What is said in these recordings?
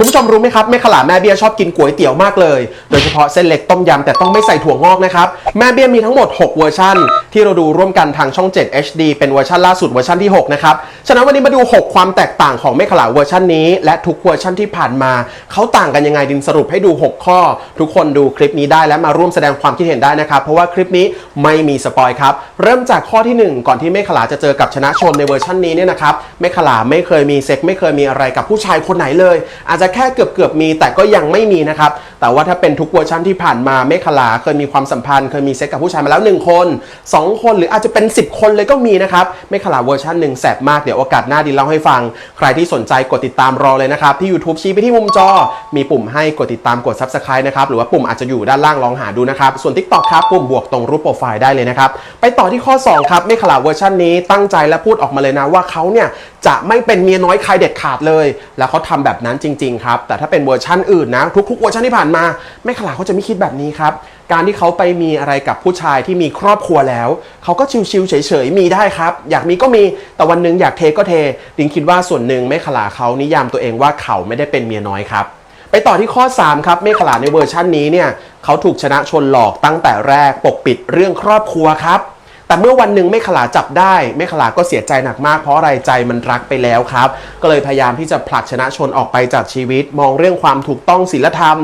คุณผู้ชมรู้ไหมครับแม่ขลาแม่เบี้ยชอบกินก๋วยเตี๋ยวมากเลย โดยเฉพาะเส้นเล็กต้มยำแต่ต้องไม่ใส่ถั่วงอกนะครับ แม่เบี้ยมีทั้งหมด 6 เวอร์ชันที่เราดูร่วมกันทางช่อง 7 HD เป็นเวอร์ชันล่าสุดเวอร์ชันที่ 6 นะครับ ฉะนั้นวันนี้มาดู 6 ความแตกต่างของแม่ขลาเวอร์ชันนี้ และทุกเวอร์ชันที่ผ่านมา เขาต่างกันยังไงดินสรุปให้ดู 6 ข้อ ทุกคนดูคลิปนี้ได้และมาร่วมแสดงความคิดเห็นได้นะครับเพราะว่าคลิปนี้ไม่มีสปอยครับเริ่มจากข้อที่หนึ่งก่อนที่แม่ขลาจะเจอกับชนะชนในเวอร์ชันนี้เนี่ยนะครับแม่ขลาไม่เคยมีเซ็กไม่เคยมีอะไรกับผู้ชายคนไหนเลยอาจจะแค่เกือบเกือบมีแต่ก็ยังไม่มีนะครับแต่ว่าถ้าเป็นทุกเวอร์ชันที่ผ่านมาแม่ขลาเคยมีความสัมพันธ์เคยมีเซ็กกับผู้ชายมาแล้ว 1 คน 2 คนหรืออาจจะเป็น 10 คนเลยก็มีนะครับแม่ขลาเวอร์ชันหนึ่งแสบมากเดี๋ยวโอกาสหน้าดีเล่าให้ฟัง ใครที่สนใจกดติดตามรอเลยนะครับที่ YouTube ชี้ไปที่มุมจอ มีปุ่มให้กดติดตามกด Subscribe นะครับหรือว่าปุ่มอาจจะอยู่ด้านล่างลองหาดูนะครับส่วน TikTok ครับปุ่มบวกตรงรูปโปรไฟล์ได้เลยนะครับไปต่อที่ข้อสองครับแม่ขลาเวอร์ชันนี้ตั้งใจและพูดออกมาเลยนะว่าเขาเนี่ยจะไม่เป็นเมียน้อยใครเด็ดขาดเลย แล้วเขาทำแบบนั้นจริงๆครับแต่ถ้าเป็นเวอร์ชันอื่นนะทุกๆเวอร์ชันที่ผ่านมาแม่ขลาเขาจะไม่คิดแบบนี้ครับ การที่เขาไปมีอะไรกับผู้ชายที่มีครอบครัวแล้ว เขาก็ชิวๆเฉยๆมีได้ครับ อยากมีก็มีแต่วันหนึงอยากเทก็เทดิงคิดว่าส่วนหนึ่งแม่ขลาเขานิยามตัวเองว่าเขาไม่ได้เป็นเมียน้อยครับไปต่อที่ข้อ 3 ครับเมฆขลาในเวอร์ชันนี้เนี่ยเขาถูกชนะชนหลอกตั้งแต่แรกปกปิดเรื่องครอบครัวครับ แต่เมื่อวันหนึ่งเมฆขลาจับได้เมฆขลาก็เสียใจหนักมากเพราะอะไรใจมันรักไปแล้วครับ ก็เลยพยายามที่จะผลักชนะชนออกไปจากชีวิต มองเรื่องความถูกต้องศีลธรรม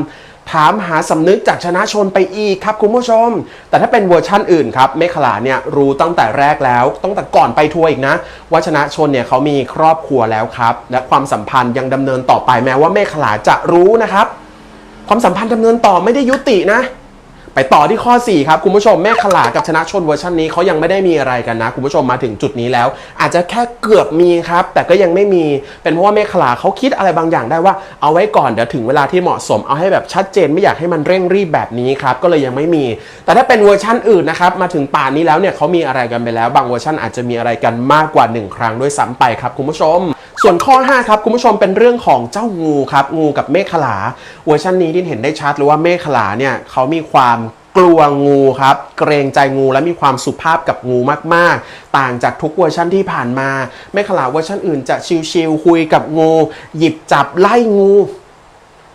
ถามหาสำนึกจากชนะชนไปอีกครับคุณผู้ชม แต่ถ้าเป็นเวอร์ชั่นอื่นครับเมฆขลาเนี่ยรู้ตั้งแต่แรกแล้ว ตั้งแต่ก่อนไปทัวร์อีกนะ ว่าชนะชนเนี่ยเขามีครอบครัวแล้วครับ และความสัมพันธ์ยังดำเนินต่อไปแม้ว่าเมฆขลาจะรู้นะครับ ความสัมพันธ์ดำเนินต่อไม่ได้ยุตินะ ไปต่อที่ข้อ 4 ครับ คุณผู้ชมแม่ขลากับชนะชนเวอร์ชันนี้เขายังไม่ได้มีอะไรกันนะ คุณผู้ชมมาถึงจุดนี้แล้ว อาจจะแค่เกือบมีครับ แต่ก็ยังไม่มีเป็นเพราะว่าแม่ขลาเขาคิดอะไรบางอย่างได้ว่าเอาไว้ก่อนเดี๋ยวถึงเวลาที่เหมาะสมเอาให้แบบชัดเจนไม่อยากให้มันเร่งรีบแบบนี้ครับก็เลยยังไม่มี แต่ถ้าเป็นเวอร์ชันอื่นนะครับมาถึงป่านนี้แล้วเนี่ยเขามีอะไรกันไปแล้ว บางเวอร์ชันอาจจะมีอะไรกันมากกว่า 1 ครั้งด้วยซ้ำไปครับคุณผู้ชม ส่วนข้อ 5 ครับ คุณผู้ชมเป็นเรื่องของเจ้างูครับ งูกับเมฆขลาเวอร์ชันนี้ที่เห็นได้ชัดเลยว่าเมฆขลาเนี่ยเขามีความกลัวงูครับ เกรงใจงูและมีความสุภาพกับงูมาก ๆ ต่างจากทุกเวอร์ชั่นที่ผ่านมาเมฆขลาเวอร์ชั่นอื่นจะชิลๆคุยกับงู หยิบจับไล่งู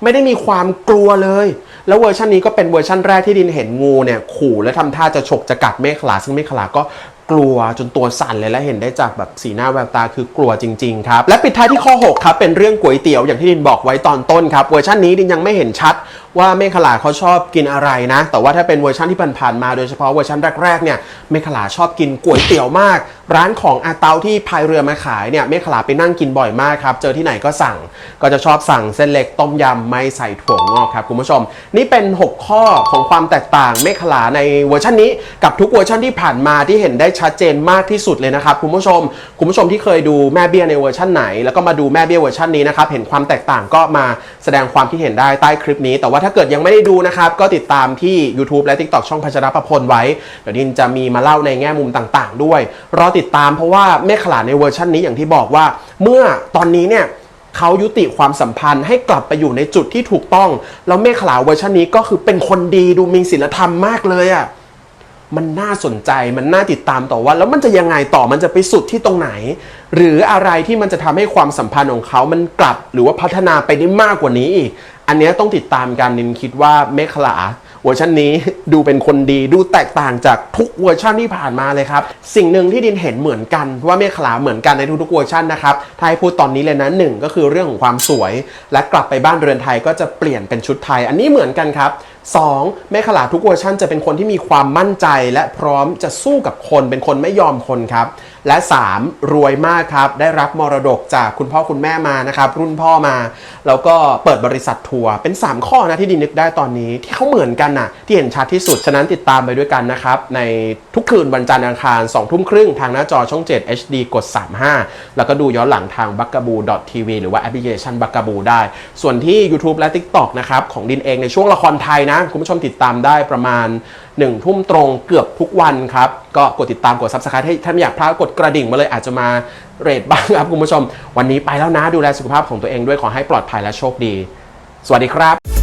ไม่ได้มีความกลัวเลย แล้วเวอร์ชันนี้ก็เป็นเวอร์ชันแรกที่ดินเห็นงูเนี่ยขู่และทำท่าจะฉกจะกัดเมฆขลา ซึ่งเมฆขลาก็ กลัวจนตัวสั่นเลยและเห็นได้จากแบบสีหน้าแววตาคือกลัวจริงๆครับและปิดท้ายที่ข้อ 6 ครับ เป็นเรื่องก๋วยเตี๋ยวอย่างที่ดินบอกไว้ตอนต้นครับเวอร์ชันนี้ดินยังไม่เห็นชัด ว่าเมฆขลาเขาชอบกินอะไรนะ แต่ว่าถ้าเป็นเวอร์ชันที่ผ่านๆมาโดยเฉพาะเวอร์ชันแรกๆเนี่ยเมฆขลาชอบกินก๋วยเตี๋ยวมาก ร้านของอาเตาที่พายเรือมาขายเนี่ยเมฆขลาไปนั่งกินบ่อยมากครับ เจอที่ไหนก็สั่งก็จะชอบสั่งเส้นเล็กต้มยำไม่ใส่ถั่วงอกครับคุณผู้ชม นี่เป็น 6 ข้อของความแตกต่างเมฆขลาในเวอร์ชันนี้กับทุกเวอร์ชันที่ผ่านมาที่เห็นได้ชัดเจนมากที่สุดเลยนะครับคุณผู้ชม คุณผู้ชมที่เคยดูแม่เบี้ยในเวอร์ชันไหน แล้วก็มาดูแม่เบี้ยเวอร์ชันนี้นะครับเห็นความแตกต่างก็มาแสดงความคิดเห็นได้ใต้คลิปนี้แต่ว่าถ้าเกิดยังไม่ได้ดูนะครับ ก็ติดตามที่ YouTube และ TikTok ช่องพัชรประพลไว้ เดี๋ยวดินจะมีมาเล่าในแง่มุมต่างๆ ด้วย รอติดตามเพราะว่าแม่ขลาในเวอร์ชันนี้อย่างที่บอกว่า เมื่อตอนนี้เนี่ยเขายุติความสัมพันธ์ให้กลับไปอยู่ในจุดที่ถูกต้อง แล้วเมฆขลาเวอร์ชันนี้ก็คือเป็นคนดีดูมีศีลธรรมมากเลยอะ่ะมันน่าสนใจมันน่าติดตามต่อว่า แล้วมันจะยังไงต่อมันจะไปสุดที่ตรงไหน หรืออะไรที่มันจะทำให้ความสัมพันธ์ของเขามันกลับ หรือว่าพัฒนาไปได้มากกว่านี้อีก อันนี้ต้องติดตามกันนินคิดว่าเมฆขลาเวอร์ชันนี้ดูเป็นคนดีดูแตกต่างจากทุกเวอร์ชันที่ผ่านมาเลยครับ สิ่งหนึ่งที่ดินเห็นเหมือนกันว่าเมฆขลาเหมือนกันในทุกๆเวอร์ชันนะครับถ้าให้พูดตอนนี้เลยนะหนึ่งก็คือเรื่องของความสวย และกลับไปบ้านเรือนไทยก็จะเปลี่ยนเป็นชุดไทย อันนี้เหมือนกันครับ 2. แม่ขลาทุกเวอร์ชันจะเป็นคนที่มีความมั่นใจ และพร้อมจะสู้กับคนเป็นคนไม่ยอมคนครับ และ 3. รวยมากครับ ได้รับมรดกจากคุณพ่อคุณแม่มานะครับ รุ่นพ่อมา แล้วก็เปิดบริษัททัวร์เป็น 3 ข้อนะที่ดินึกได้ตอนนี้ที่เขาเหมือนกันน่ะ ที่เห็นชัดที่สุด ฉะนั้นติดตามไปด้วยกันนะครับ ในทุกคืนวันจันทร์อังคาร2ทุ่มครึ่งทางหน้าจอช่อง 7 HD กด 35 แล้วก็ดูย้อนหลังทาง b u g a b o o TV หรือว่าแอปพลิเคชัน b u g a b o o ได้ ส่วนที่ YouTube และ TikTok นะครับของดินเองในช่วงละครไทยนะ คุณผู้ชมติดตามได้ประมาณ1ทุ่มตรงเกือบทุกวันครับ ก็กดติดตามกด Subscribe ให้ถ้าไม่อยากพลาดกดกระดิ่งมาเลยอาจจะมาเรทบ้างครับคุณผู้ชม วันนี้ไปแล้วนะดูแลสุขภาพของตัวเองด้วยขอให้ปลอดภัยและโชคดี สวัสดีครับ